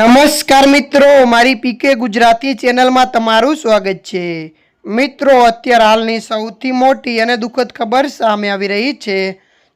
નમસ્કાર મિત્રો, મારી પીકે ગુજરાતી ચેનલમાં તમારું સ્વાગત છે. મિત્રો, અત્યારે હાલની સૌથી મોટી અને દુઃખદ ખબર સામે આવી રહી છે.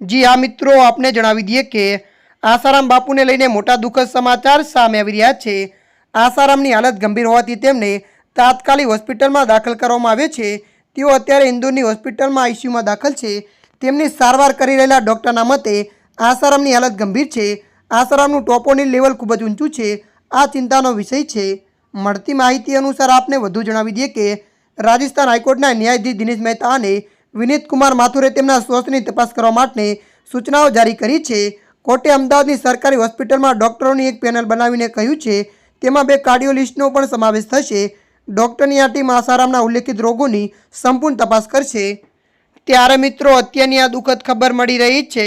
જી હા મિત્રો, આપને જણાવી દઈએ કે આસારામ બાપુને લઈને મોટા દુઃખદ સમાચાર સામે આવી રહ્યા છે. આસારામની હાલત ગંભીર હોવાથી તેમને તાત્કાલિક હોસ્પિટલમાં દાખલ કરવામાં આવે છે. તેઓ અત્યારે ઇન્દોરની હોસ્પિટલમાં આઈસીયુમાં દાખલ છે. તેમની સારવાર કરી રહેલા ડૉક્ટરના મતે આસારામની હાલત ગંભીર છે. આસારામનું ટોપોનિલ લેવલ ખૂબ જ ઊંચું છે. આ ચિંતાનો વિષય છે. મળતી માહિતી અનુસાર આપને વધુ જણાવી દઈએ કે રાજસ્થાન હાઈકોર્ટના ન્યાયાધીશ દિનેશ મહેતા અને વિનીત માથુરે તેમના સ્વાસ્થ્યની તપાસ કરવા માટે સૂચનાઓ જારી કરી છે. કોર્ટે અમદાવાદની સરકારી હોસ્પિટલમાં ડૉક્ટરોની એક પેનલ બનાવીને કહ્યું છે, તેમાં બે કાર્ડિયોલિસ્ટનો પણ સમાવેશ થશે. ડૉક્ટરની આ ટીમ આસારામના ઉલ્લેખિત રોગોની સંપૂર્ણ તપાસ કરશે. ત્યારે મિત્રો, અત્યારની આ દુઃખદ ખબર મળી રહી છે.